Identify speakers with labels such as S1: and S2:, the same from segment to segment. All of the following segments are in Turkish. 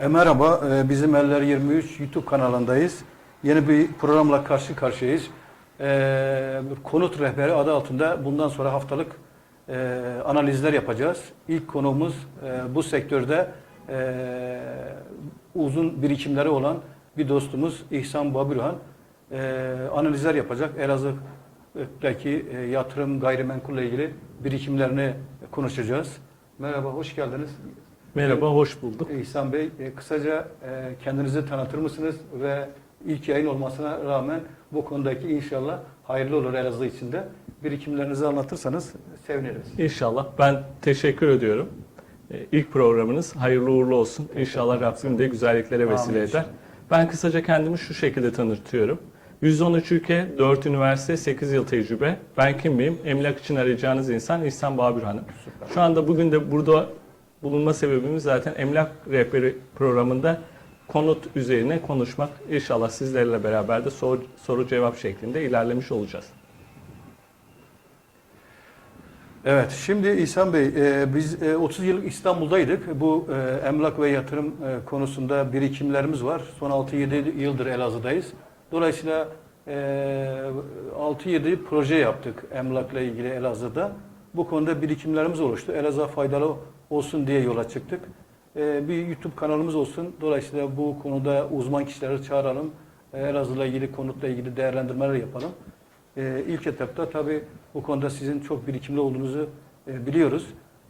S1: E, merhaba, e, bizim Eller 23 YouTube kanalındayız. Yeni bir programla karşı karşıyayız. E, konut rehberi adı altında bundan sonra haftalık e, analizler yapacağız. İlk konuğumuz e, bu sektörde e, uzun birikimleri olan bir dostumuz İhsan Babürhan. E, analizler yapacak. Elazığ'daki e, yatırım gayrimenkulle ilgili birikimlerini konuşacağız. Merhaba, hoş geldiniz.
S2: Merhaba, hoş bulduk.
S1: İhsan Bey, e, kısaca e, kendinizi tanıtır mısınız ve ilk yayın olmasına rağmen bu konudaki inşallah hayırlı olur Elazığ için de birikimlerinizi anlatırsanız seviniriz.
S2: İnşallah. Ben teşekkür ediyorum. Ee, İlk programınız hayırlı uğurlu olsun. İnşallah Rabbim de güzelliklere vesile
S1: Amin
S2: eder. Ben kısaca kendimi şu şekilde tanıtıyorum. 113 ülke, 4 üniversite, 8 yıl tecrübe. Ben kim miyim? Emlak için arayacağınız insan İhsan Babür Hanım. Şu anda bugün de burada bulunma sebebimiz zaten Emlak Rehberi programında konut üzerine konuşmak. İnşallah sizlerle beraber de soru, soru cevap şeklinde ilerlemiş olacağız.
S1: Evet, şimdi İhsan Bey, e, biz e, 30 yıllık İstanbul'daydık. Bu e, emlak ve yatırım e, konusunda birikimlerimiz var. Son 6-7 yıldır Elazığ'dayız. Dolayısıyla e, 6-7 proje yaptık emlakla ilgili Elazığ'da. Bu konuda birikimlerimiz oluştu. Elazığ'a faydalı olsun diye yola çıktık. E, bir YouTube kanalımız olsun. Dolayısıyla bu konuda uzman kişileri çağıralım. E, Elazığ'la ilgili konutla ilgili değerlendirmeler yapalım. Ee, ilk etapta tabii bu konuda sizin çok birikimli olduğunuzu e, biliyoruz.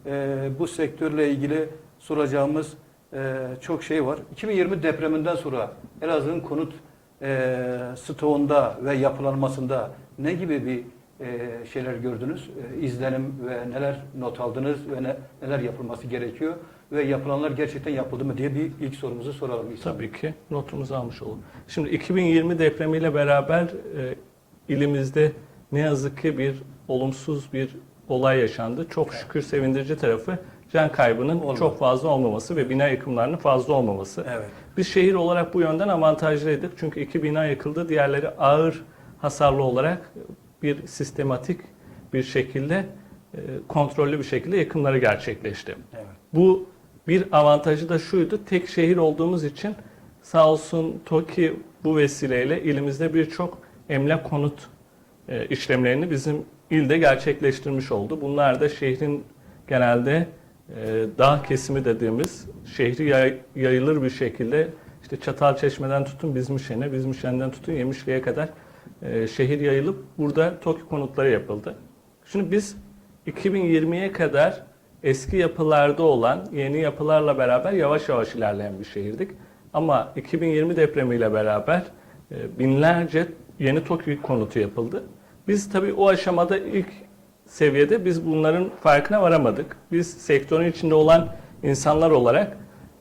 S1: Ee, bu sektörle ilgili soracağımız e, çok şey var. 2020 depreminden sonra Elazığ'ın konut e, stoğunda ve yapılanmasında ne gibi bir e, şeyler gördünüz? E, izlenim ve neler not aldınız ve ne, neler yapılması gerekiyor? Ve yapılanlar gerçekten yapıldı mı diye bir ilk sorumuzu soralım. Bey.
S2: Tabii ki notumuzu almış olalım. Şimdi 2020 depremiyle beraber e, ilimizde ne yazık ki bir olumsuz bir olay yaşandı. Çok şükür sevindirici tarafı can kaybının
S1: Olmadı.
S2: çok fazla olmaması ve bina yıkımlarının fazla olmaması.
S1: Evet.
S2: Biz şehir olarak bu yönden avantajlıydık. Çünkü iki bina yıkıldı. Diğerleri ağır hasarlı olarak bir sistematik bir şekilde e, kontrollü bir şekilde yıkımları gerçekleşti.
S1: Evet.
S2: Bu bir avantajı da şuydu. Tek şehir olduğumuz için sağ olsun TOKİ bu vesileyle ilimizde birçok emlak konut e, işlemlerini bizim ilde gerçekleştirmiş oldu. Bunlar da şehrin genelde e, dağ kesimi dediğimiz şehri yay- yayılır bir şekilde işte Çatalçeşme'den tutun Bizmişen'e, Bizmişen'den tutun Yemişli'ye kadar e, şehir yayılıp burada TOKİ konutları yapıldı. Şimdi biz 2020'ye kadar eski yapılarda olan yeni yapılarla beraber yavaş yavaş ilerleyen bir şehirdik. Ama 2020 depremiyle beraber e, binlerce yeni TOKİ konutu yapıldı. Biz tabii o aşamada ilk seviyede biz bunların farkına varamadık. Biz sektörün içinde olan insanlar olarak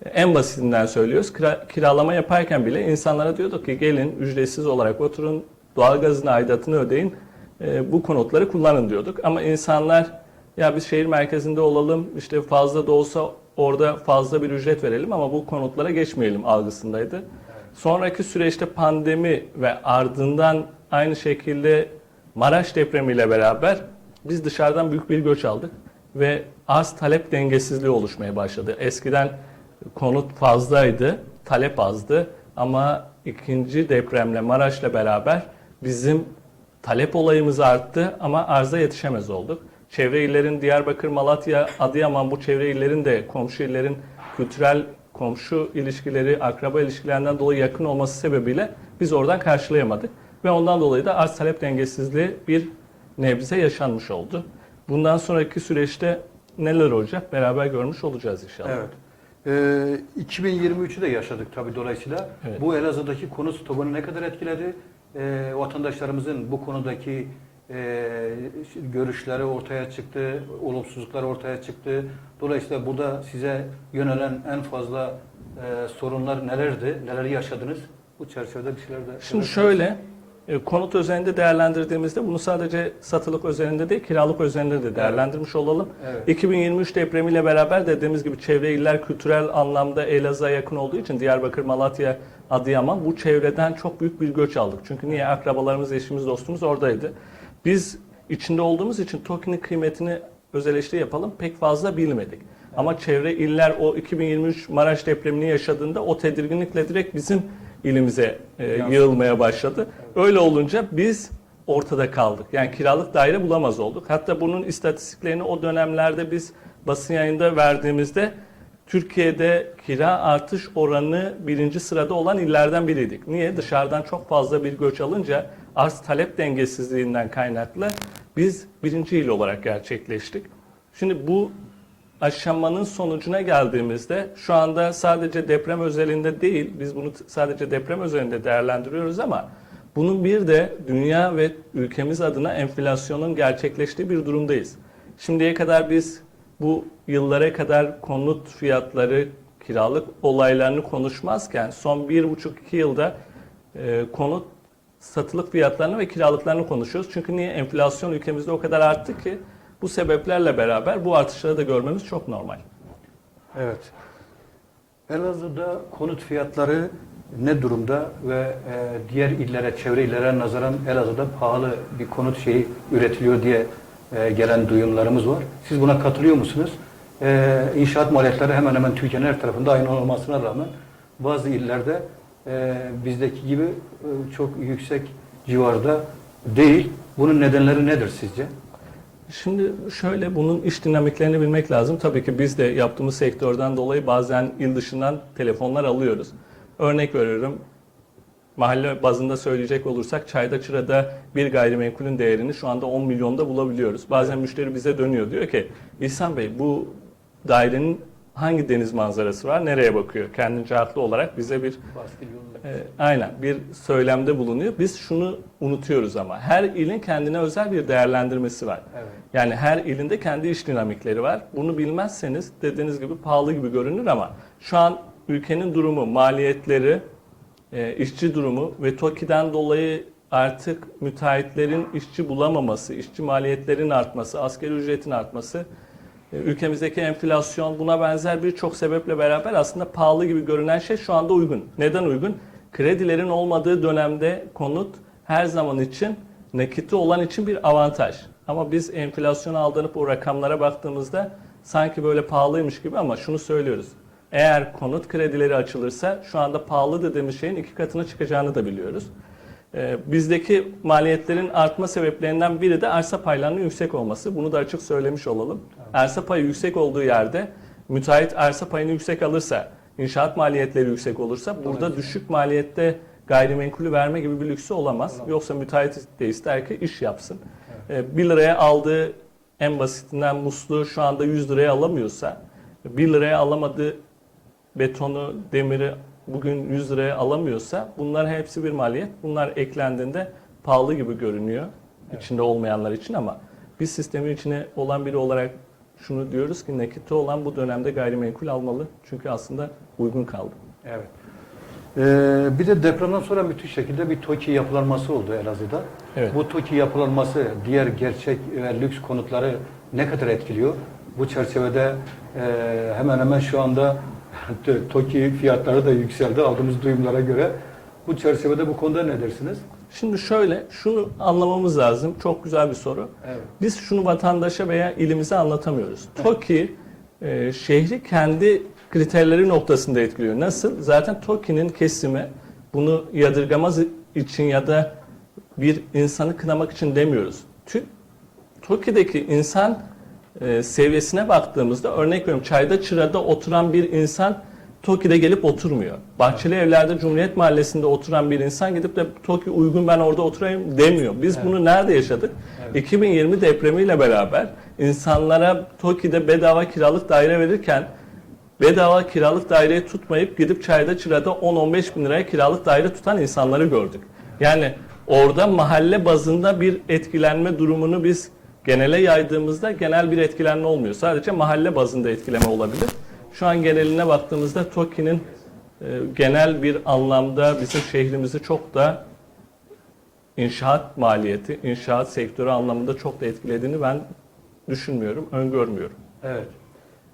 S2: e, en basitinden söylüyoruz. Kira- kiralama yaparken bile insanlara diyorduk ki gelin ücretsiz olarak oturun, doğalgazın aidatını ödeyin, e, bu konutları kullanın diyorduk. Ama insanlar ya biz şehir merkezinde olalım, işte fazla da olsa orada fazla bir ücret verelim ama bu konutlara geçmeyelim algısındaydı. Sonraki süreçte pandemi ve ardından aynı şekilde Maraş depremiyle beraber biz dışarıdan büyük bir göç aldık ve az talep dengesizliği oluşmaya başladı. Eskiden konut fazlaydı, talep azdı ama ikinci depremle Maraş'la beraber bizim talep olayımız arttı ama arza yetişemez olduk. Çevre illerin Diyarbakır, Malatya, Adıyaman bu çevre illerin de komşu illerin kültürel komşu ilişkileri, akraba ilişkilerinden dolayı yakın olması sebebiyle biz oradan karşılayamadık. Ve ondan dolayı da arz talep dengesizliği bir nebze yaşanmış oldu. Bundan sonraki süreçte neler olacak beraber görmüş olacağız inşallah.
S1: Evet. Ee, 2023'ü de yaşadık tabii dolayısıyla.
S2: Evet.
S1: Bu Elazığ'daki konut stoğunu ne kadar etkiledi? Ee, vatandaşlarımızın bu konudaki e, görüşleri ortaya çıktı, olumsuzluklar ortaya çıktı. Dolayısıyla burada size yönelen en fazla e, sorunlar nelerdi? Neleri yaşadınız? Bu çerçevede bir şeyler de...
S2: Şimdi şöyle, e, konut özelinde değerlendirdiğimizde bunu sadece satılık özelinde değil, kiralık özelinde de değerlendirmiş olalım.
S1: Evet.
S2: 2023 depremiyle beraber dediğimiz gibi çevre iller kültürel anlamda Elazığ'a yakın olduğu için Diyarbakır, Malatya, Adıyaman bu çevreden çok büyük bir göç aldık. Çünkü niye? Akrabalarımız, eşimiz, dostumuz oradaydı. Biz içinde olduğumuz için TOKİ'nin kıymetini öz eleştiri yapalım pek fazla bilmedik. Ama çevre iller o 2023 Maraş depremini yaşadığında o tedirginlikle direkt bizim ilimize e, yığılmaya başladı. Öyle olunca biz ortada kaldık. Yani kiralık daire bulamaz olduk. Hatta bunun istatistiklerini o dönemlerde biz basın yayında verdiğimizde Türkiye'de kira artış oranı birinci sırada olan illerden biriydik. Niye? Dışarıdan çok fazla bir göç alınca arz talep dengesizliğinden kaynaklı biz birinci il olarak gerçekleştik. Şimdi bu aşamanın sonucuna geldiğimizde şu anda sadece deprem özelinde değil, biz bunu sadece deprem özelinde değerlendiriyoruz ama bunun bir de dünya ve ülkemiz adına enflasyonun gerçekleştiği bir durumdayız. Şimdiye kadar biz bu yıllara kadar konut fiyatları, kiralık olaylarını konuşmazken son bir buçuk iki yılda e, konut satılık fiyatlarını ve kiralıklarını konuşuyoruz. Çünkü niye? Enflasyon ülkemizde o kadar arttı ki bu sebeplerle beraber bu artışları da görmemiz çok normal.
S1: Evet. Elazığ'da konut fiyatları ne durumda ve e, diğer illere, çevre illere nazaran Elazığ'da pahalı bir konut şeyi üretiliyor diye e, gelen duyumlarımız var. Siz buna katılıyor musunuz? E, inşaat maliyetleri hemen hemen Türkiye'nin her tarafında aynı olmasına rağmen bazı illerde e, bizdeki gibi e, çok yüksek civarda değil. Bunun nedenleri nedir sizce?
S2: Şimdi şöyle bunun iş dinamiklerini bilmek lazım. Tabii ki biz de yaptığımız sektörden dolayı bazen il dışından telefonlar alıyoruz. Örnek veriyorum. Mahalle bazında söyleyecek olursak Çayda Çıra'da bir gayrimenkulün değerini şu anda 10 milyonda bulabiliyoruz. Bazen müşteri bize dönüyor diyor ki İhsan Bey bu dairenin hangi deniz manzarası var, nereye bakıyor? Kendince haklı olarak bize bir e, aynen bir söylemde bulunuyor. Biz şunu unutuyoruz ama her ilin kendine özel bir değerlendirmesi var.
S1: Evet.
S2: Yani her ilinde kendi iş dinamikleri var. Bunu bilmezseniz dediğiniz gibi pahalı gibi görünür ama şu an ülkenin durumu, maliyetleri, e, işçi durumu ve TOKİ'den dolayı artık müteahhitlerin işçi bulamaması, işçi maliyetlerin artması, asgari ücretin artması, ülkemizdeki enflasyon buna benzer birçok sebeple beraber aslında pahalı gibi görünen şey şu anda uygun. Neden uygun? Kredilerin olmadığı dönemde konut her zaman için nakiti olan için bir avantaj. Ama biz enflasyona aldanıp o rakamlara baktığımızda sanki böyle pahalıymış gibi ama şunu söylüyoruz. Eğer konut kredileri açılırsa şu anda pahalı dediğimiz şeyin iki katına çıkacağını da biliyoruz. Ee, Bizdeki maliyetlerin artma sebeplerinden biri de arsa paylarının yüksek olması. Bunu da açık söylemiş olalım. Arsa payı yüksek olduğu yerde müteahhit arsa payını yüksek alırsa, inşaat maliyetleri yüksek olursa burada düşük maliyette gayrimenkulü verme gibi bir lüksü olamaz. Yoksa müteahhit de ister ki iş yapsın. 1 liraya aldığı en basitinden musluğu şu anda 100 liraya alamıyorsa, 1 liraya alamadığı betonu, demiri bugün 100 liraya alamıyorsa bunlar hepsi bir maliyet. Bunlar eklendiğinde pahalı gibi görünüyor içinde olmayanlar için ama biz sistemin içine olan biri olarak şunu diyoruz ki nakiti olan bu dönemde gayrimenkul almalı. Çünkü aslında uygun kaldı.
S1: Evet. Ee, bir de depremden sonra müthiş şekilde bir TOKİ yapılanması oldu Elazığ'da.
S2: Evet.
S1: Bu TOKİ yapılanması diğer gerçek ve lüks konutları ne kadar etkiliyor? Bu çerçevede e, hemen hemen şu anda TOKİ fiyatları da yükseldi aldığımız duyumlara göre. Bu çerçevede bu konuda ne dersiniz?
S2: Şimdi şöyle şunu anlamamız lazım. Çok güzel bir soru.
S1: Evet.
S2: Biz şunu vatandaşa veya ilimize anlatamıyoruz. TOKİ e, şehri kendi kriterleri noktasında etkiliyor. Nasıl? Zaten TOKİ'nin kesimi bunu yadırgamaz için ya da bir insanı kınamak için demiyoruz. Tüm TOKİ'deki insan e, seviyesine baktığımızda örnek veriyorum çayda çırada oturan bir insan TOKİ'de gelip oturmuyor. Bahçeli Evler'de Cumhuriyet Mahallesi'nde oturan bir insan gidip de TOKİ uygun ben orada oturayım demiyor. Biz bunu nerede yaşadık? 2020 depremiyle beraber insanlara TOKİ'de bedava kiralık daire verirken bedava kiralık daireyi tutmayıp gidip çayda çırada 10-15 bin liraya kiralık daire tutan insanları gördük. Yani orada mahalle bazında bir etkilenme durumunu biz genele yaydığımızda genel bir etkilenme olmuyor. Sadece mahalle bazında etkileme olabilir. Şu an geneline baktığımızda TOKİ'nin e, genel bir anlamda bizim şehrimizi çok da inşaat maliyeti, inşaat sektörü anlamında çok da etkilediğini ben düşünmüyorum, öngörmüyorum.
S1: Evet.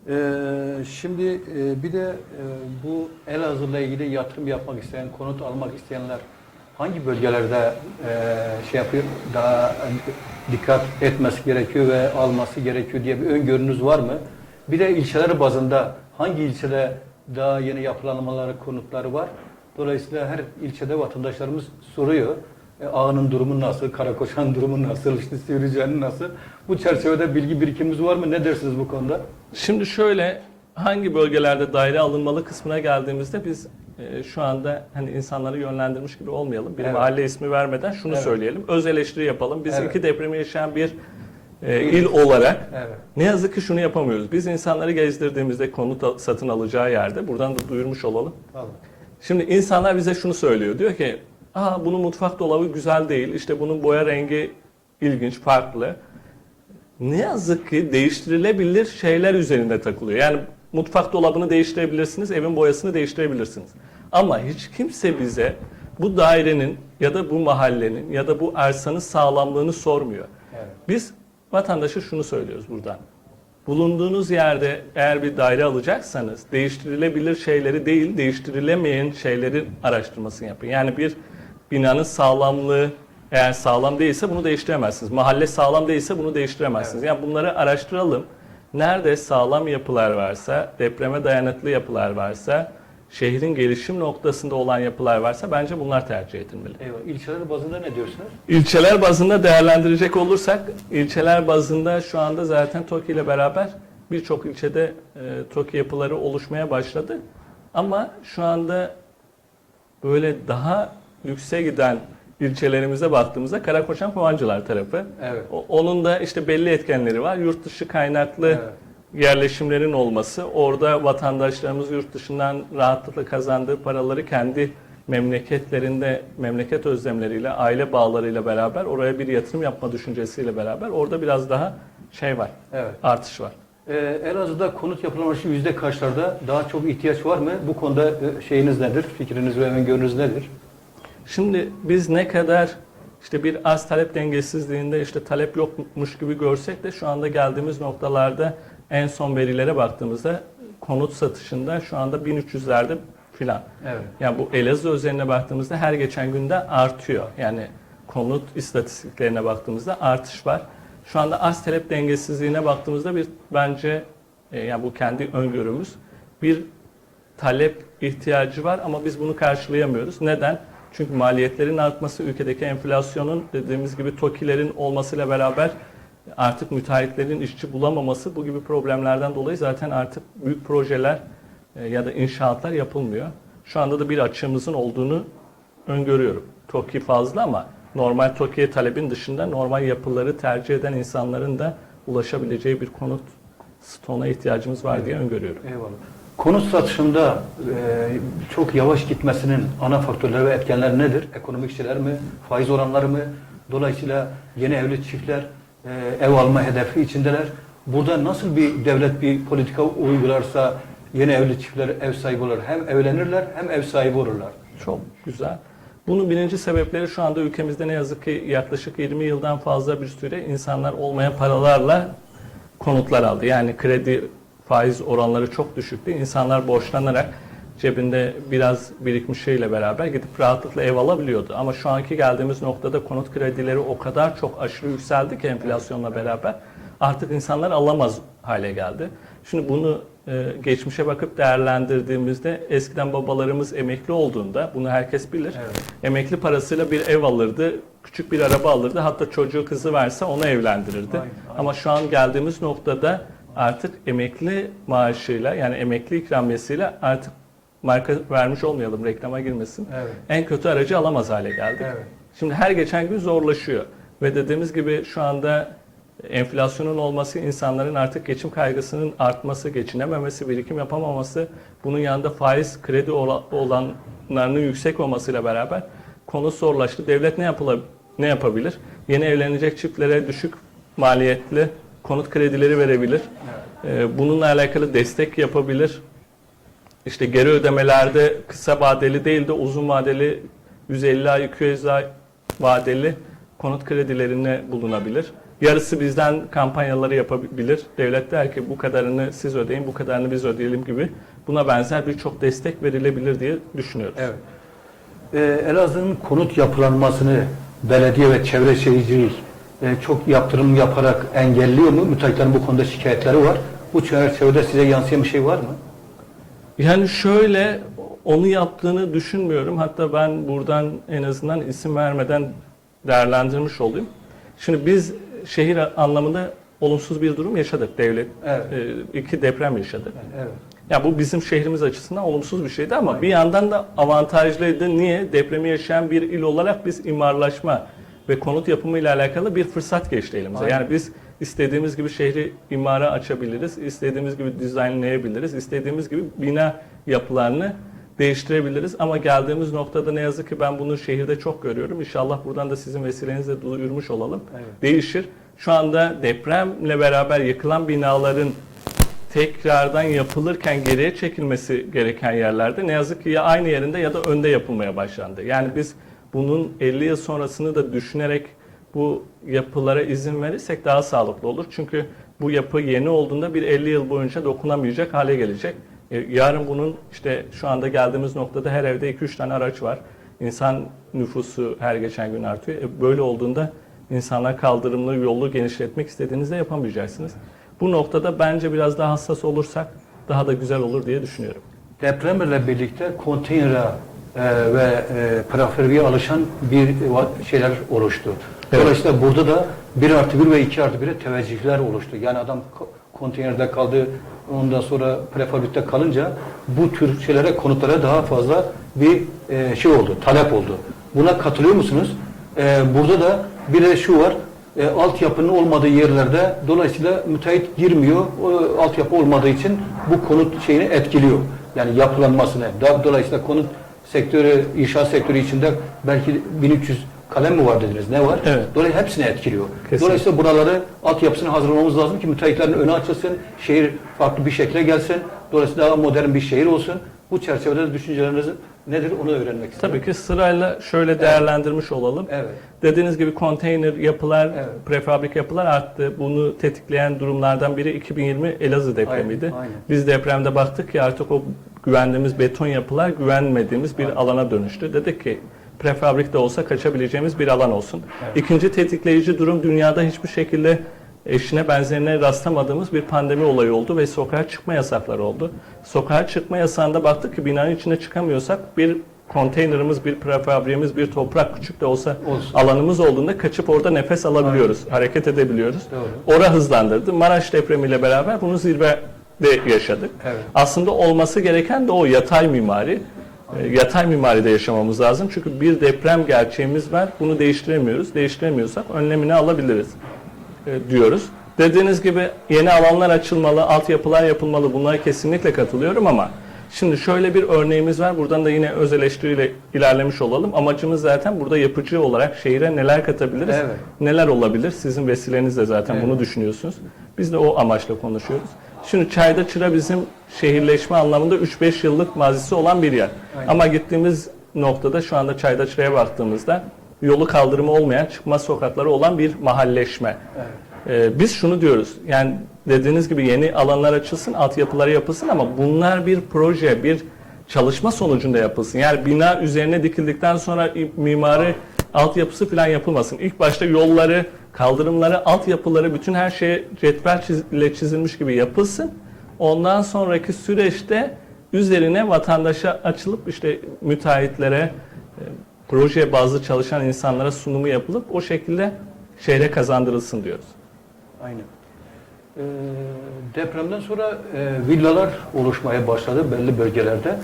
S1: Ee, şimdi e, bir de e, bu Elazığ'la ilgili yatırım yapmak isteyen, konut almak isteyenler hangi bölgelerde e, şey yapıyor, daha dikkat etmesi gerekiyor ve alması gerekiyor diye bir öngörünüz var mı? Bir de ilçeler bazında hangi ilçede daha yeni yapılanmaları, konutları var? Dolayısıyla her ilçede vatandaşlarımız soruyor. E, ağının durumu nasıl, Karakoşan durumu nasıl, işte Sivrice'nin nasıl? Bu çerçevede bilgi birikimimiz var mı? Ne dersiniz bu konuda?
S2: Şimdi şöyle hangi bölgelerde daire alınmalı kısmına geldiğimizde biz e, şu anda hani insanları yönlendirmiş gibi olmayalım. Bir
S1: Evet.
S2: mahalle ismi vermeden şunu
S1: Evet.
S2: söyleyelim. Öz eleştiri yapalım. Biz
S1: Evet.
S2: iki depremi yaşayan bir e,
S1: İl.
S2: olarak
S1: Evet.
S2: ne yazık ki şunu yapamıyoruz. Biz insanları gezdirdiğimizde konut satın alacağı yerde buradan da duyurmuş olalım.
S1: Tamam.
S2: Şimdi insanlar bize şunu söylüyor. Diyor ki, "Aa bunun mutfak dolabı güzel değil. İşte bunun boya rengi ilginç, farklı." Ne yazık ki değiştirilebilir şeyler üzerinde takılıyor. Yani mutfak dolabını değiştirebilirsiniz, evin boyasını değiştirebilirsiniz. Ama hiç kimse bize bu dairenin ya da bu mahallenin ya da bu arsanın sağlamlığını sormuyor.
S1: Evet.
S2: Biz vatandaşa şunu söylüyoruz buradan. Bulunduğunuz yerde eğer bir daire alacaksanız değiştirilebilir şeyleri değil, değiştirilemeyen şeylerin araştırmasını yapın. Yani bir binanın sağlamlığı eğer sağlam değilse bunu değiştiremezsiniz. Mahalle sağlam değilse bunu değiştiremezsiniz. Yani bunları araştıralım. Nerede sağlam yapılar varsa, depreme dayanıklı yapılar varsa, şehrin gelişim noktasında olan yapılar varsa bence bunlar tercih edilmeli.
S1: Eyvallah. İlçeler bazında ne diyorsunuz?
S2: İlçeler bazında değerlendirecek olursak, ilçeler bazında şu anda zaten TOKİ ile beraber birçok ilçede e, TOKİ yapıları oluşmaya başladı. Ama şu anda böyle daha lükse giden ilçelerimize baktığımızda Karakoçan Kovancılar tarafı.
S1: Evet.
S2: O- Onun da işte belli etkenleri var. Yurt dışı kaynaklı
S1: Evet.
S2: Yerleşimlerin olması, orada vatandaşlarımız yurt dışından rahatlıkla kazandığı paraları kendi memleketlerinde, memleket özlemleriyle, aile bağlarıyla beraber oraya bir yatırım yapma düşüncesiyle beraber orada biraz daha şey var,
S1: Evet.
S2: artış var.
S1: Ee, Elazığ'da konut yapılaması yüzde kaçlarda daha çok ihtiyaç var mı? Bu konuda e, şeyiniz nedir? Fikriniz ve öngörünüz nedir?
S2: Şimdi biz ne kadar işte bir az talep dengesizliğinde işte talep yokmuş gibi görsek de şu anda geldiğimiz noktalarda en son verilere baktığımızda konut satışında şu anda 1300'lerde filan.
S1: Evet.
S2: Yani bu Elazığ özeline baktığımızda her geçen günde artıyor. Yani konut istatistiklerine baktığımızda artış var. Şu anda arz talep dengesizliğine baktığımızda bir bence e, yani bu kendi öngörümüz bir talep ihtiyacı var ama biz bunu karşılayamıyoruz. Neden? Çünkü maliyetlerin artması, ülkedeki enflasyonun dediğimiz gibi TOKİ'lerin olmasıyla beraber artık müteahhitlerin işçi bulamaması bu gibi problemlerden dolayı zaten artık büyük projeler e, ya da inşaatlar yapılmıyor. Şu anda da bir açığımızın olduğunu öngörüyorum. TOKİ fazla ama normal TOKİ'ye talebin dışında normal yapıları tercih eden insanların da ulaşabileceği bir konut stona ihtiyacımız var diye öngörüyorum.
S1: Eyvallah. Konut satışında e, çok yavaş gitmesinin ana faktörleri ve etkenleri nedir? Ekonomik şeyler mi? Faiz oranları mı? Dolayısıyla yeni evli çiftler e, ev alma hedefi içindeler. Burada nasıl bir devlet bir politika uygularsa yeni evli çiftler ev sahibi olur. Hem evlenirler hem ev sahibi olurlar.
S2: Çok güzel. Bunun birinci sebepleri şu anda ülkemizde ne yazık ki yaklaşık 20 yıldan fazla bir süre insanlar olmayan paralarla konutlar aldı. Yani kredi faiz oranları çok düşüktü. İnsanlar borçlanarak cebinde biraz birikmiş şeyle beraber gidip rahatlıkla ev alabiliyordu. Ama şu anki geldiğimiz noktada konut kredileri o kadar çok aşırı yükseldi ki enflasyonla beraber artık insanlar alamaz hale geldi. Şimdi bunu e, geçmişe bakıp değerlendirdiğimizde eskiden babalarımız emekli olduğunda bunu herkes bilir.
S1: Evet.
S2: Emekli parasıyla bir ev alırdı, küçük bir araba alırdı. Hatta çocuğu kızı verse onu evlendirirdi.
S1: Aynen, aynen.
S2: Ama şu an geldiğimiz noktada artık emekli maaşıyla yani emekli ikramiyesiyle artık marka vermiş olmayalım reklama girmesin.
S1: Evet.
S2: En kötü aracı alamaz hale geldik.
S1: Evet.
S2: Şimdi her geçen gün zorlaşıyor. Ve dediğimiz gibi şu anda enflasyonun olması, insanların artık geçim kaygısının artması, geçinememesi, birikim yapamaması, bunun yanında faiz, kredi ola- olanlarının yüksek olmasıyla beraber konu zorlaştı. Devlet ne yapıla, ne yapabilir? Yeni evlenecek çiftlere düşük maliyetli konut kredileri verebilir. Ee, Bununla alakalı destek yapabilir. İşte geri ödemelerde kısa vadeli değil de uzun vadeli 150 ay, 200 ay vadeli konut kredilerine bulunabilir. Yarısı bizden kampanyaları yapabilir. Devlet der ki bu kadarını siz ödeyin, bu kadarını biz ödeyelim gibi. Buna benzer birçok destek verilebilir diye düşünüyoruz.
S1: Evet. Ee, Elazığ'ın konut yapılanmasını belediye ve çevre şehircilik e, çok yaptırım yaparak engelliyor mu? Müteahhitlerin bu konuda şikayetleri var. Bu çerçevede size yansıyan bir şey var mı?
S2: Yani şöyle onu yaptığını düşünmüyorum. Hatta ben buradan en azından isim vermeden değerlendirmiş olayım. Şimdi biz şehir anlamında olumsuz bir durum yaşadık devlet.
S1: Evet.
S2: Ee, iki deprem yaşadık.
S1: Evet.
S2: Ya bu bizim şehrimiz açısından olumsuz bir şeydi ama bir yandan da avantajlıydı. Niye? Depremi yaşayan bir il olarak biz imarlaşma ve konut yapımı ile alakalı bir fırsat geçti elimize.
S1: Aynen.
S2: Yani biz istediğimiz gibi şehri imara açabiliriz, istediğimiz gibi dizaynlayabiliriz, istediğimiz gibi bina yapılarını değiştirebiliriz. Ama geldiğimiz noktada ne yazık ki ben bunu şehirde çok görüyorum. İnşallah buradan da sizin vesilenizle duyurmuş olalım.
S1: Evet.
S2: Değişir. Şu anda depremle beraber yıkılan binaların tekrardan yapılırken geriye çekilmesi gereken yerlerde ne yazık ki ya aynı yerinde ya da önde yapılmaya başlandı. Yani biz bunun 50 yıl sonrasını da düşünerek bu yapılara izin verirsek daha sağlıklı olur. Çünkü bu yapı yeni olduğunda bir 50 yıl boyunca dokunamayacak hale gelecek. E, yarın bunun işte şu anda geldiğimiz noktada her evde 2-3 tane araç var. İnsan nüfusu her geçen gün artıyor. E, böyle olduğunda insanlar kaldırımlı yolu genişletmek istediğinizde yapamayacaksınız. Bu noktada bence biraz daha hassas olursak daha da güzel olur diye düşünüyorum.
S1: Depremle birlikte konteynere ve e, alışan bir şeyler oluştu.
S2: Evet.
S1: Dolayısıyla burada da 1 artı 1 ve 2 artı 1'e teveccühler oluştu. Yani adam ko- konteynerde kaldı, ondan sonra prefabrikte kalınca bu tür şeylere, konutlara daha fazla bir e, şey oldu, talep oldu. Buna katılıyor musunuz? E, burada da bir de şu var, e, altyapının olmadığı yerlerde dolayısıyla müteahhit girmiyor. O altyapı olmadığı için bu konut şeyini etkiliyor. Yani yapılanmasını. Dolayısıyla konut sektörü, inşaat sektörü içinde belki 1300 kalem mi var dediniz? Ne var?
S2: Evet.
S1: Dolayısıyla hepsini etkiliyor.
S2: Kesinlikle.
S1: Dolayısıyla buraları altyapısını hazırlamamız lazım ki müteahhitlerin önü açılsın, şehir farklı bir şekle gelsin. Dolayısıyla daha modern bir şehir olsun. Bu çerçevede de düşünceleriniz nedir onu öğrenmek istedim.
S2: Tabii ki sırayla şöyle değerlendirmiş olalım.
S1: Evet.
S2: Dediğiniz gibi konteyner yapılar,
S1: Evet.
S2: prefabrik yapılar arttı. Bunu tetikleyen durumlardan biri 2020 Elazığ depremiydi.
S1: Aynen, aynen.
S2: Biz depremde baktık ki artık o güvendiğimiz beton yapılar güvenmediğimiz bir
S1: Aynen.
S2: alana dönüştü. Dedik ki prefabrik de olsa kaçabileceğimiz bir alan olsun.
S1: Evet.
S2: İkinci tetikleyici durum dünyada hiçbir şekilde eşine benzerine rastlamadığımız bir pandemi olayı oldu ve sokağa çıkma yasakları oldu. Sokağa çıkma yasağında baktık ki binanın içine çıkamıyorsak bir konteynerimiz, bir prefabriyemiz, bir toprak küçük de olsa
S1: Olsun.
S2: alanımız olduğunda kaçıp orada nefes alabiliyoruz, hareket edebiliyoruz.
S1: Doğru.
S2: Ora hızlandırdı. Maraş depremiyle beraber bunu zirvede yaşadık.
S1: Evet.
S2: Aslında olması gereken de o yatay mimari. E, Yatay mimaride yaşamamız lazım. Çünkü bir deprem gerçeğimiz var. Bunu değiştiremiyoruz. Değiştiremiyorsak önlemini alabiliriz e, diyoruz. Dediğiniz gibi yeni alanlar açılmalı, altyapılar yapılmalı. Bunlara kesinlikle katılıyorum ama şimdi şöyle bir örneğimiz var. Buradan da yine öz eleştiriyle ilerlemiş olalım. Amacımız zaten burada yapıcı olarak şehire neler katabiliriz,
S1: Evet.
S2: neler olabilir. Sizin vesilenizle zaten
S1: Evet.
S2: bunu düşünüyorsunuz. Biz de o amaçla konuşuyoruz. Şimdi Çayda Çıra bizim şehirleşme anlamında 3-5 yıllık mazisi olan bir yer.
S1: Aynen.
S2: Ama gittiğimiz noktada şu anda Çayda Çıra'ya baktığımızda yolu kaldırımı olmayan çıkmaz sokakları olan bir mahalleşme.
S1: Evet.
S2: Ee, biz şunu diyoruz. Yani dediğiniz gibi yeni alanlar açılsın, altyapıları yapılsın ama bunlar bir proje, bir çalışma sonucunda yapılsın. Yani bina üzerine dikildikten sonra mimari altyapısı falan yapılmasın. İlk başta yolları, kaldırımları, altyapıları, bütün her şey cetvel ile çizilmiş gibi yapılsın. Ondan sonraki süreçte üzerine vatandaşa açılıp işte müteahhitlere, e, proje bazlı çalışan insanlara sunumu yapılıp o şekilde şehre kazandırılsın diyoruz.
S1: Aynen. Ee, depremden sonra e, villalar oluşmaya başladı belli bölgelerde.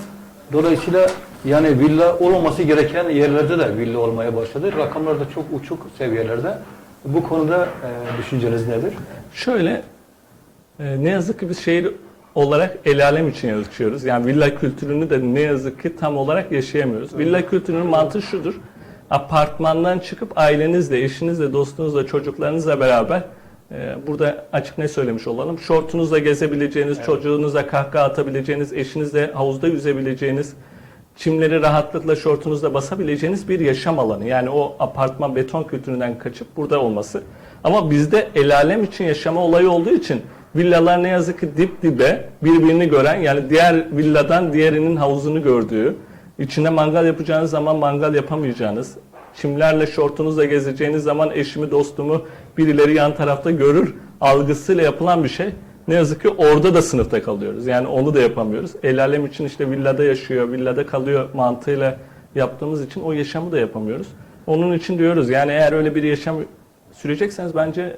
S1: Dolayısıyla yani villa olmaması gereken yerlerde de villa olmaya başladı. Rakamlar da çok uçuk seviyelerde. Bu konuda e, düşünceniz nedir?
S2: Şöyle, e, ne yazık ki biz şehir olarak el alem için yaşıyoruz. Yani villa kültürünü de ne yazık ki tam olarak yaşayamıyoruz. Villa kültürünün mantığı şudur. Apartmandan çıkıp ailenizle, eşinizle, dostunuzla, çocuklarınızla beraber e, burada açık ne söylemiş olalım. Şortunuzla gezebileceğiniz, çocuğunuzla kahkaha atabileceğiniz, eşinizle havuzda yüzebileceğiniz, çimleri rahatlıkla şortunuzla basabileceğiniz bir yaşam alanı. Yani o apartman beton kültüründen kaçıp burada olması. Ama bizde el alem için yaşama olayı olduğu için villalar ne yazık ki dip dibe birbirini gören yani diğer villadan diğerinin havuzunu gördüğü, içinde mangal yapacağınız zaman mangal yapamayacağınız, çimlerle şortunuzla gezeceğiniz zaman eşimi dostumu birileri yan tarafta görür algısıyla yapılan bir şey. Ne yazık ki orada da sınıfta kalıyoruz. Yani onu da yapamıyoruz. El alem için işte villada yaşıyor, villada kalıyor mantığıyla yaptığımız için o yaşamı da yapamıyoruz. Onun için diyoruz yani eğer öyle bir yaşam sürecekseniz bence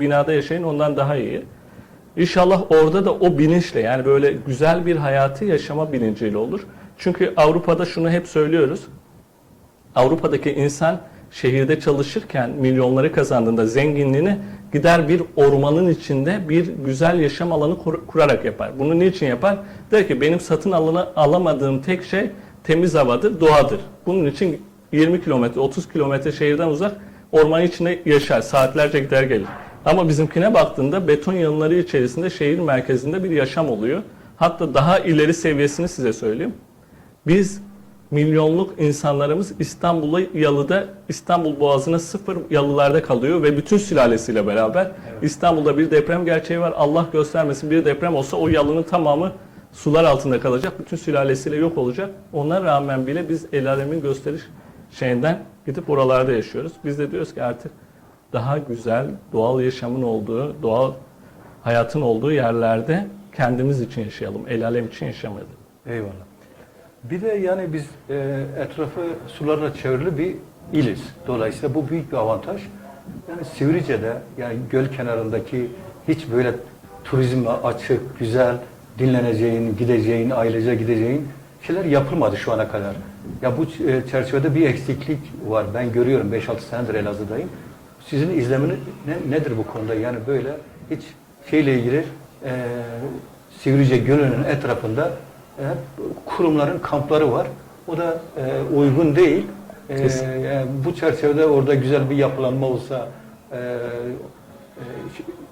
S2: binada yaşayın ondan daha iyi. İnşallah orada da o bilinçle yani böyle güzel bir hayatı yaşama bilinciyle olur. Çünkü Avrupa'da şunu hep söylüyoruz. Avrupa'daki insan şehirde çalışırken milyonları kazandığında zenginliğini gider bir ormanın içinde bir güzel yaşam alanı kur- kurarak yapar. Bunu niçin yapar? Der ki benim satın alana, alamadığım tek şey temiz havadır, doğadır. Bunun için 20 kilometre, 30 kilometre şehirden uzak ormanın içinde yaşar. Saatlerce gider gelir. Ama bizimkine baktığında beton yığınları içerisinde şehir merkezinde bir yaşam oluyor. Hatta daha ileri seviyesini size söyleyeyim. Biz milyonluk insanlarımız İstanbul'a yalıda İstanbul Boğazı'na sıfır yalılarda kalıyor ve bütün sülalesiyle beraber İstanbul'da bir deprem gerçeği var. Allah göstermesin bir deprem olsa o yalının tamamı sular altında kalacak. Bütün sülalesiyle yok olacak. Ona rağmen bile biz el alemin gösteriş şeyinden gidip oralarda yaşıyoruz. Biz de diyoruz ki artık daha güzel doğal yaşamın olduğu, doğal hayatın olduğu yerlerde kendimiz için yaşayalım. El alem için yaşamayalım.
S1: Eyvallah. Bir de yani biz e, etrafı sularla çevrili bir iliz. Dolayısıyla bu büyük bir avantaj. Yani Sivrice'de yani göl kenarındaki hiç böyle turizme açık, güzel, dinleneceğin, gideceğin, ailece gideceğin şeyler yapılmadı şu ana kadar. Ya bu e, çerçevede bir eksiklik var. Ben görüyorum 5-6 senedir Elazığ'dayım. Sizin izleminiz ne, nedir bu konuda? Yani böyle hiç şeyle ilgili e, Sivrice Gölü'nün etrafında kurumların kampları var. O da e, uygun değil. E, yani bu çerçevede orada güzel bir yapılanma olsa e, e,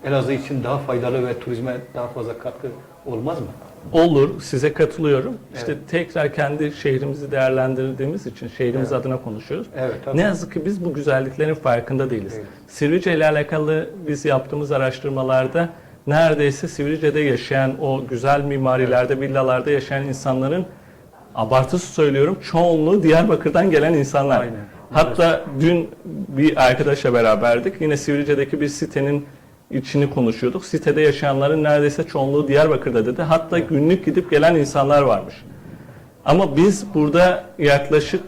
S1: Elazığ için daha faydalı ve turizme daha fazla katkı olmaz mı?
S2: Olur, size katılıyorum. İşte
S1: Evet.
S2: tekrar kendi şehrimizi değerlendirdiğimiz için şehrimiz
S1: Evet.
S2: adına konuşuyoruz.
S1: Evet, tabii.
S2: Ne yazık ki biz bu güzelliklerin farkında değiliz.
S1: Değiliz.
S2: Sivrice ile alakalı biz yaptığımız araştırmalarda neredeyse Sivrice'de yaşayan o güzel mimarilerde, villalarda yaşayan insanların abartısı söylüyorum çoğunluğu Diyarbakır'dan gelen insanlar.
S1: Aynen.
S2: Hatta dün bir arkadaşla beraberdik. Yine Sivrice'deki bir sitenin içini konuşuyorduk. Sitede yaşayanların neredeyse çoğunluğu Diyarbakır'da dedi. Hatta günlük gidip gelen insanlar varmış. Ama biz burada yaklaşık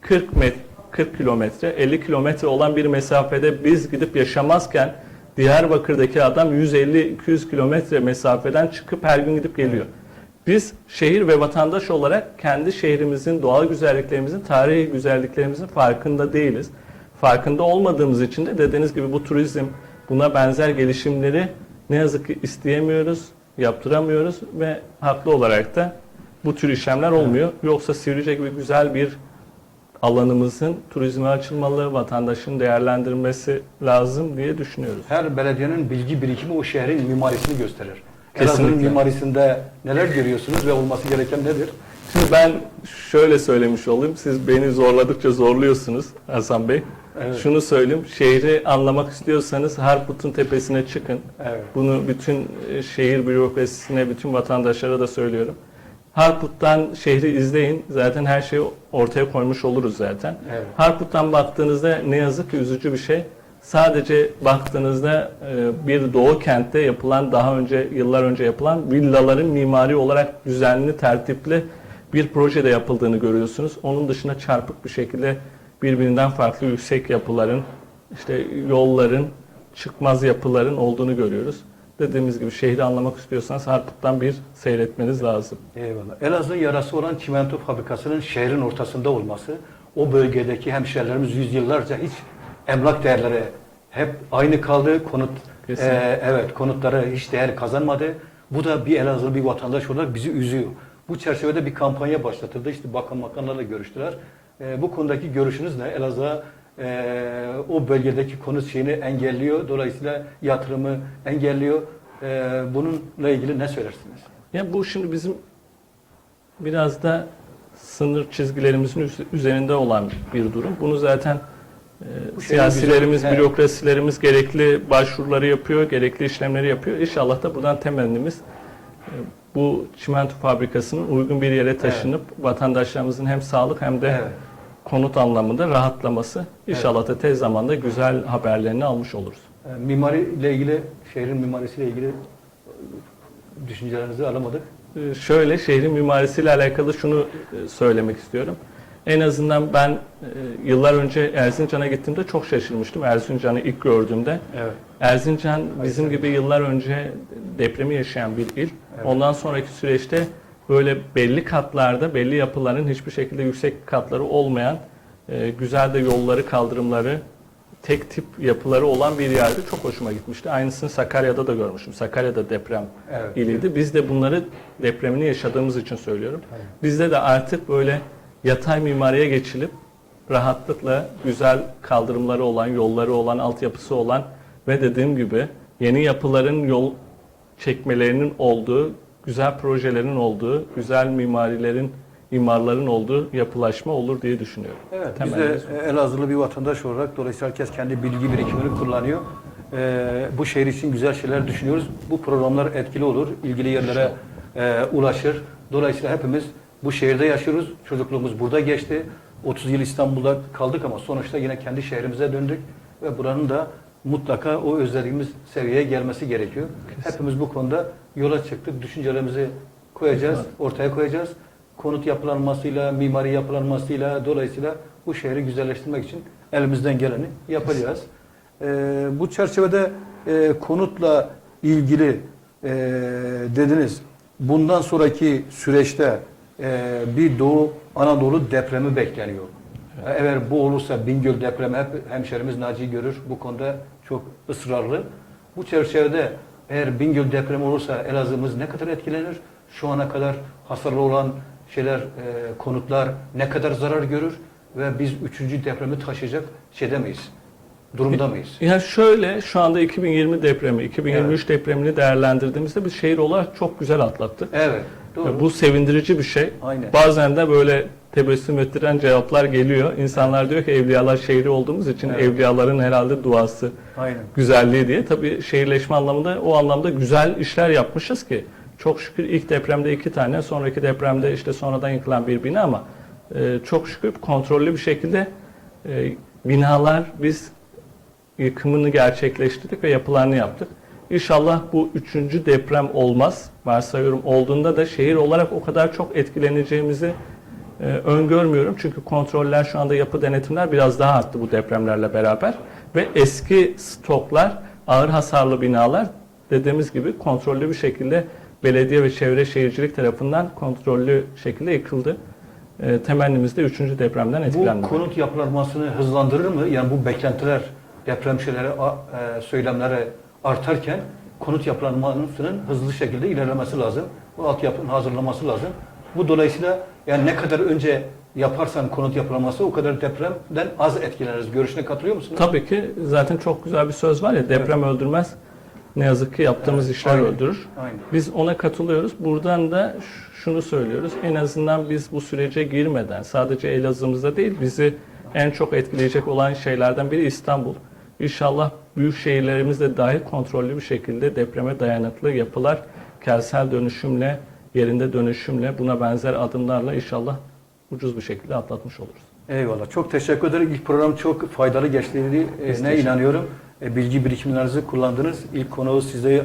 S2: 40 met 40 kilometre, 50 kilometre olan bir mesafede biz gidip yaşamazken Diyarbakır'daki adam 150-200 kilometre mesafeden çıkıp her gün gidip geliyor. Biz şehir ve vatandaş olarak kendi şehrimizin, doğal güzelliklerimizin, tarihi güzelliklerimizin farkında değiliz. Farkında olmadığımız için de dediğiniz gibi bu turizm, buna benzer gelişimleri ne yazık ki isteyemiyoruz, yaptıramıyoruz ve haklı olarak da bu tür işlemler olmuyor. Yoksa Sivrice gibi güzel bir alanımızın turizme açılmalı, vatandaşın değerlendirmesi lazım diye düşünüyoruz.
S1: Her belediyenin bilgi birikimi o şehrin mimarisini gösterir. Elazığ'ın mimarisinde neler görüyorsunuz ve olması gereken nedir?
S2: Şimdi ben şöyle söylemiş olayım. Siz beni zorladıkça zorluyorsunuz Hasan Bey.
S1: Evet.
S2: Şunu söyleyeyim. Şehri anlamak istiyorsanız Harput'un tepesine çıkın.
S1: Evet.
S2: Bunu bütün e, şehir bürokrasisine, bütün vatandaşlara da söylüyorum. Harput'tan şehri izleyin. Zaten her şeyi ortaya koymuş oluruz zaten.
S1: Evet.
S2: Harput'tan baktığınızda ne yazık ki üzücü bir şey. Sadece baktığınızda e, bir doğu kentte yapılan daha önce yıllar önce yapılan villaların mimari olarak düzenli, tertipli bir projede yapıldığını görüyorsunuz. Onun dışında çarpık bir şekilde birbirinden farklı yüksek yapıların, işte yolların, çıkmaz yapıların olduğunu görüyoruz. Dediğimiz gibi şehri anlamak istiyorsanız Harput'tan bir seyretmeniz lazım.
S1: Eyvallah. Elazığ yarası olan çimento fabrikasının şehrin ortasında olması, o bölgedeki hemşehrilerimiz yüzyıllarca hiç emlak değerleri hep aynı kaldı. Konut
S2: Kesinlikle.
S1: e, evet konutları hiç değer kazanmadı. Bu da bir Elazığlı bir vatandaş olarak bizi üzüyor. Bu çerçevede bir kampanya başlatıldı. İşte bakan bakanlarla görüştüler. E, bu konudaki görüşünüz ne? Elazığ'a e, o bölgedeki konut şeyini engelliyor. Dolayısıyla yatırımı engelliyor. E, bununla ilgili ne söylersiniz?
S2: Ya bu şimdi bizim biraz da sınır çizgilerimizin üz- üzerinde olan bir durum. Bunu zaten e,
S1: Bu
S2: siyasilerimiz,
S1: güzel- evet.
S2: bürokrasilerimiz gerekli başvuruları yapıyor, gerekli işlemleri yapıyor. İnşallah da buradan temennimiz e, bu çimento fabrikasının uygun bir yere taşınıp vatandaşlarımızın hem sağlık hem de
S1: Evet.
S2: Konut anlamında rahatlaması. İnşallah da tez zamanda güzel haberlerini almış oluruz.
S1: E, Mimari ile ilgili, şehrin mimarisiyle ilgili düşüncelerinizi alamadık.
S2: Ee, Şöyle şehrin mimarisiyle alakalı şunu e, söylemek istiyorum. En azından ben e, yıllar önce Erzincan'a gittiğimde çok şaşırmıştım. Erzincan'ı ilk gördüğümde.
S1: Evet.
S2: Erzincan bizim gibi yıllar önce depremi yaşayan bir il.
S1: Evet.
S2: Ondan sonraki süreçte böyle belli katlarda, belli yapıların hiçbir şekilde yüksek katları olmayan, e, güzel de yolları, kaldırımları, tek tip yapıları olan bir yerde çok hoşuma gitmişti. Aynısını Sakarya'da da görmüştüm. Sakarya'da deprem
S1: Evet.
S2: iliydi. Biz de bunları depremini yaşadığımız için söylüyorum.
S1: Aynen.
S2: Bizde de artık böyle yatay mimariye geçilip rahatlıkla güzel kaldırımları olan, yolları olan, altyapısı olan ve dediğim gibi yeni yapıların yol çekmelerinin olduğu, güzel projelerin olduğu, güzel mimarilerin, imarların olduğu yapılaşma olur diye düşünüyorum.
S1: Evet, biz de. Elazığlı bir vatandaş olarak dolayısıyla herkes kendi bilgi birikimini kullanıyor. Ee, bu şehir için güzel şeyler düşünüyoruz. Bu programlar etkili olur, ilgili yerlere e, ulaşır. Dolayısıyla hepimiz bu şehirde yaşıyoruz. Çocukluğumuz burada geçti. 30 yıl İstanbul'da kaldık ama sonuçta yine kendi şehrimize döndük ve buranın da mutlaka o özlediğimiz seviyeye gelmesi gerekiyor. Hepimiz bu konuda yola çıktık. Düşüncelerimizi koyacağız, ortaya koyacağız. Konut yapılanmasıyla, mimari yapılanmasıyla dolayısıyla bu şehri güzelleştirmek için elimizden geleni yapacağız. Ee, bu çerçevede e, konutla ilgili e, dediniz. Bundan sonraki süreçte e, bir Doğu Anadolu depremi bekleniyor. Eğer bu olursa Bingöl depremi hep hemşerimiz Naci görür. Bu konuda çok ısrarlı. Bu çerçevede eğer Bingöl depremi olursa Elazığ'ımız ne kadar etkilenir? Şu ana kadar hasarlı olan şeyler, e, konutlar ne kadar zarar görür? Ve biz üçüncü depremi taşıyacak şeyde miyiz? Durumda mıyız?
S2: Ya şöyle şu anda 2020 depremi, 2023 depremini değerlendirdiğimizde biz şehir olarak çok güzel atlattık.
S1: Evet. Doğru.
S2: Bu sevindirici bir şey.
S1: Aynen.
S2: Bazen de böyle tebessüm ettiren cevaplar geliyor. İnsanlar diyor ki evliyalar şehri olduğumuz için
S1: Evet.
S2: evliyaların herhalde duası,
S1: Aynen.
S2: güzelliği diye. Tabii şehirleşme anlamında o anlamda güzel işler yapmışız ki. Çok şükür ilk depremde iki tane, sonraki depremde işte sonradan yıkılan bir bina ama e, çok şükür kontrollü bir şekilde e, binalar biz yıkımını gerçekleştirdik ve yapılarını yaptık. İnşallah bu üçüncü deprem olmaz. Varsayıyorum olduğunda da şehir olarak o kadar çok etkileneceğimizi e, öngörmüyorum. Çünkü kontroller şu anda yapı denetimler biraz daha arttı bu depremlerle beraber. Ve eski stoklar, ağır hasarlı binalar dediğimiz gibi kontrollü bir şekilde belediye ve çevre şehircilik tarafından kontrollü şekilde yıkıldı. E, temennimiz de üçüncü depremden
S1: Bu
S2: etkilenmemek.
S1: konut yapılanmasını hızlandırır mı? Yani bu beklentiler, deprem şeyleri, e, söylemleri artarken konut yapılanmasının hızlı şekilde ilerlemesi lazım. Bu altyapının hazırlanması lazım. Bu dolayısıyla yani ne kadar önce yaparsan konut yapılanması o kadar depremden az etkileniriz. Görüşüne katılıyor musunuz?
S2: Tabii ki zaten çok güzel bir söz var ya deprem öldürmez. Ne yazık ki yaptığımız
S1: Evet,
S2: işler
S1: aynen.
S2: öldürür.
S1: Aynen.
S2: Biz ona katılıyoruz. Buradan da şunu söylüyoruz. En azından biz bu sürece girmeden sadece Elazığ'ımızda değil bizi en çok etkileyecek olan şeylerden biri İstanbul. İnşallah büyük şehirlerimizde dahi kontrollü bir şekilde depreme dayanıklı yapılar kentsel dönüşümle, yerinde dönüşümle buna benzer adımlarla inşallah ucuz bir şekilde atlatmış oluruz.
S1: Eyvallah. Çok teşekkür ederim. İlk program çok faydalı geçtiğini
S2: Biz
S1: e, ne inanıyorum. E, bilgi birikimlerinizi kullandınız. İlk konuğu sizleri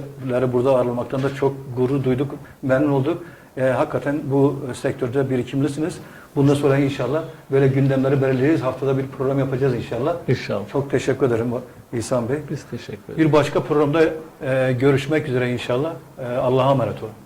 S1: burada ağırlamaktan da çok gurur duyduk, memnun olduk. E, hakikaten bu e, sektörde birikimlisiniz. Bundan sonra inşallah böyle gündemleri belirleyeceğiz. Haftada bir program yapacağız inşallah.
S2: İnşallah.
S1: Çok teşekkür ederim İhsan Bey.
S2: Biz teşekkür ederiz.
S1: Bir başka programda e, görüşmek üzere inşallah. E, Allah'a emanet olun.